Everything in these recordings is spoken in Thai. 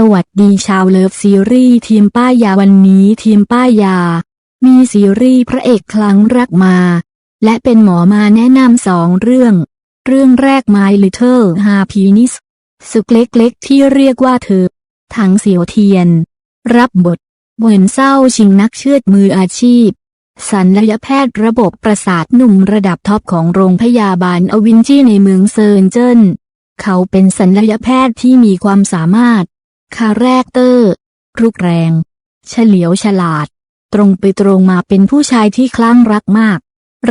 สวัสดีชาวเลิฟซีรีส์ทีมป้ายาวันนี้ทีมป้ายา มีซีรีส์พระเอกครั้งรักมา และเป็นหมอมาแนะนำสองเรื่อง เรื่องแรก My Little Happiness สุกเล็กๆที่เรียกว่าเธอ ถังเสียวเทียน รับบทเหมือนเศร้าชิงนักเชือดมืออาชีพ สัญญแพทย์ระบบประสาทหนุ่มระดับท็อปของโรงพยาบาลอวินจีในเมืองเซิร์นเจิ้น เขาเป็นสัญญแพทย์ที่มีความสามารถ คาแรคเตอร์รุกแรง เฉลียวฉลาด ตรงไปตรงมาเป็นผู้ชายที่คลั่งรักมาก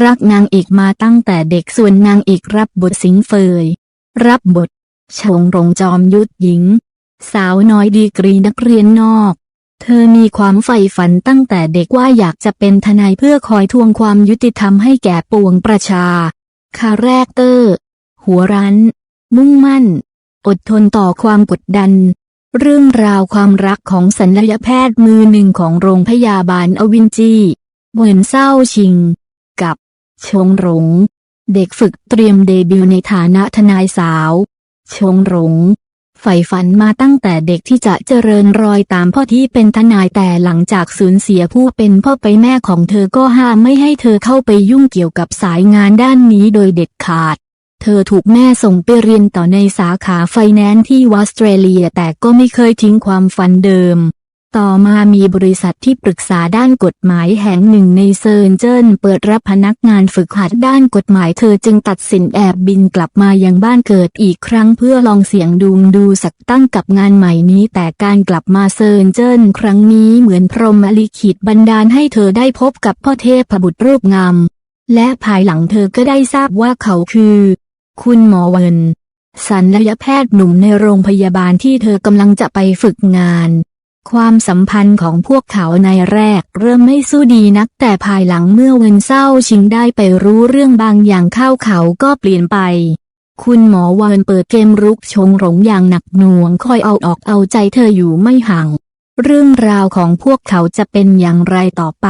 รักนางเอกมาตั้งแต่เด็กส่วนนางเอกรับบทสิงเฟย รับบทชงรงจอมยุทธหญิง สาวน้อยดีกรีนักเรียนนอก เธอมีความใฝ่ฝันตั้งแต่เด็กว่าอยากจะเป็นทนายเพื่อคอยทวงความยุติธรรมให้แก่ปวงประชา คาแรคเตอร์ หัวรั้น มุ่งมั่น อดทนต่อความกดดัน เรื่องราวความรักของสัญญแพทย์มือหนึ่งของโรงพยาบาลอวินจีเหมือนเศร้าชิง กับชงหลง เด็กฝึกเตรียมเดบิวต์ในฐานะทนายสาว ชงหลงใฝ่ฝันมาตั้งแต่เด็กที่จะเจริญรอยตามพ่อที่เป็นทนายแต่หลังจากสูญเสียผู้เป็นพ่อไปแม่ของเธอก็ห้ามไม่ให้เธอเข้าไปยุ่งเกี่ยวกับสายงานด้านนี้โดยเด็ดขาด เธอถูกแม่ส่งไปเรียนต่อในสาขาไฟแนนซ์ที่ออสเตรเลียแต่ก็ไม่เคยทิ้งความฝันเดิม ต่อมามีบริษัทที่ปรึกษาด้านกฎหมายแห่งหนึ่งในเซิร์นเจิ้นเปิดรับพนักงานฝึกหัดด้านกฎหมายเธอจึงตัดสินแอบบินกลับมายังบ้านเกิดอีกครั้งเพื่อลองเสียงดูดูสักตั้งกับงานใหม่นี้ แต่การกลับมาเซิร์นเจิ้นครั้งนี้เหมือนพรหมลิขิตบันดาลให้เธอได้พบกับพ่อเทพบุตรรูปงามและภายหลังเธอก็ได้ทราบว่าเขาคือ คุณหมอเวนสัญญแพทย์หนุ่มในโรงพยาบาลที่เธอกำลังจะไปฝึกงาน ความสัมพันธ์ของพวกเขาในแรกเริ่มไม่สู้ดีนักแต่ภายหลังเมื่อเวินเศร้าชิงได้ไปรู้เรื่องบางอย่างเข้าเขาก็เปลี่ยนไป คุณหมอเวนเปิดเกมรุกชงหลงอย่างหนักหน่วงคอยเอาออกเอาใจเธออยู่ไม่ห่าง เรื่องราวของพวกเขาจะเป็นอย่างไรต่อไป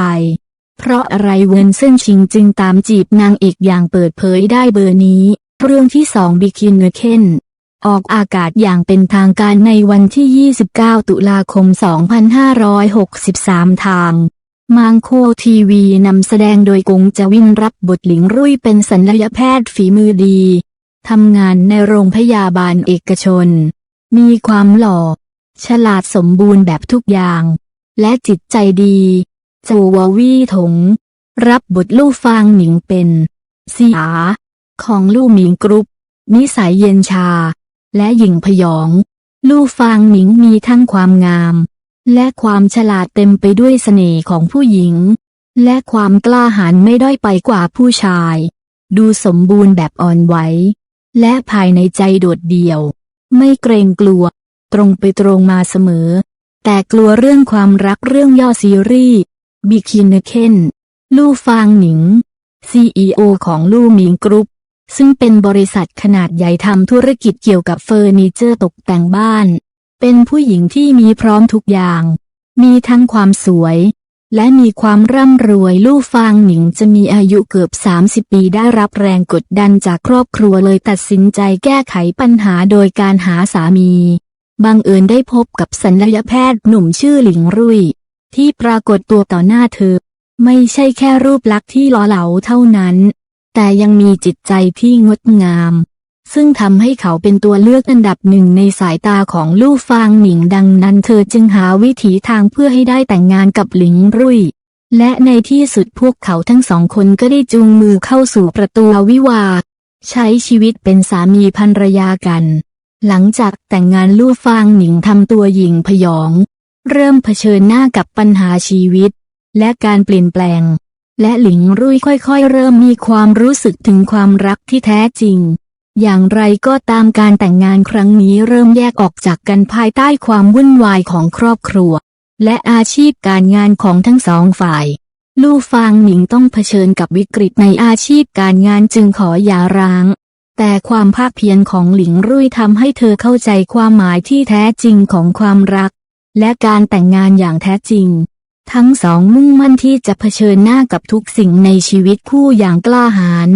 เพราะอะไรเวนเส้นชิงจึงตามจีบนางเอกอย่างเปิดเผยได้เบอร์นี้ เรื่องที่สองบิคินเนเคนออกอากาศอย่างเป็นทางการในวันที่ 29 ตุลาคม 2563 ทาง มังโคทีวีนำแสดงโดยกงจวินรับบทหลิงรุ่ยเป็นสัญญแพทย์ฝีมือดี ทำงานในโรงพยาบาลเอกชน มีความหล่อ ฉลาดสมบูรณ์แบบทุกอย่าง และจิตใจดีโจววีถง รับบทลู่ฟางหนิงเป็นซีอา ของลู่หมิงกรุ๊ป นิสัยเย็นชา และหญิงพยอง ลู่ฟางหมิงมีทั้งความงาม และความฉลาดเต็มไปด้วยเสน่ห์ของผู้หญิง และความกล้าหาญไม่ด้อยไปกว่าผู้ชาย ดูสมบูรณ์แบบอ่อนไหว และภายในใจโดดเดี่ยว ไม่เกรงกลัว ตรงไปตรงมาเสมอ แต่กลัวเรื่องความรักเรื่องย่อซีรีส์บิคินเคนลู่ฟางหนิง CEO ของลู่หมิงกรุ๊ป ซึ่งเป็นบริษัทขนาดใหญ่ทำธุรกิจเกี่ยวกับเฟอร์นิเจอร์ตกแต่งบ้าน เป็นผู้หญิงที่มีพร้อมทุกอย่าง มีทั้งความสวย และมีความร่ำรวยลู่ฟางหนิงจะมีอายุเกือบ 30 ปีได้รับแรงกดดันจากครอบครัวเลยตัดสินใจแก้ไขปัญหาโดยการหาสามีบังเอิญได้พบกับสัญญแพทย์หนุ่มชื่อหลิงรุ่ย ที่ปรากฏตัวต่อหน้าเธอ ไม่ใช่แค่รูปลักษณ์ที่หล่อเหลาเท่านั้น แต่ยังมีจิตใจที่งดงาม ซึ่งทำให้เขาเป็นตัวเลือกอันดับหนึ่งในสายตาของลู่ฟางหนิงดังนั้นเธอจึงหาวิถีทางเพื่อให้ได้แต่งงานกับหลิงรุ่ย และในที่สุดพวกเขาทั้งสองคนก็ได้จูงมือเข้าสู่ประตูวิวา ใช้ชีวิตเป็นสามีภรรยากัน หลังจากแต่งงานลู่ฟางหนิงทำตัวหญิงพยอง เริ่มเผชิญหน้ากับปัญหาชีวิต และการเปลี่ยนแปลง และหลิงรุ่ยค่อยๆ เริ่มมีความรู้สึกถึงความรักที่แท้จริง อย่างไรก็ตามการแต่งงานครั้งนี้เริ่มแยกออกจากกันภายใต้ความวุ่นวายของครอบครัว และอาชีพการงานของทั้งสองฝ่าย ลู่ฟางหนิงต้องเผชิญกับวิกฤตในอาชีพการงานจึงขอหย่าร้าง แต่ความภาคเพียรของหลิงรุ่ยทำให้เธอเข้าใจความหมายที่แท้จริงของความรัก และการแต่งงานอย่างแท้จริง ทั้งสองมุ่งมั่นที่จะเผชิญหน้ากับทุกสิ่งในชีวิตคู่อย่างกล้าหาญ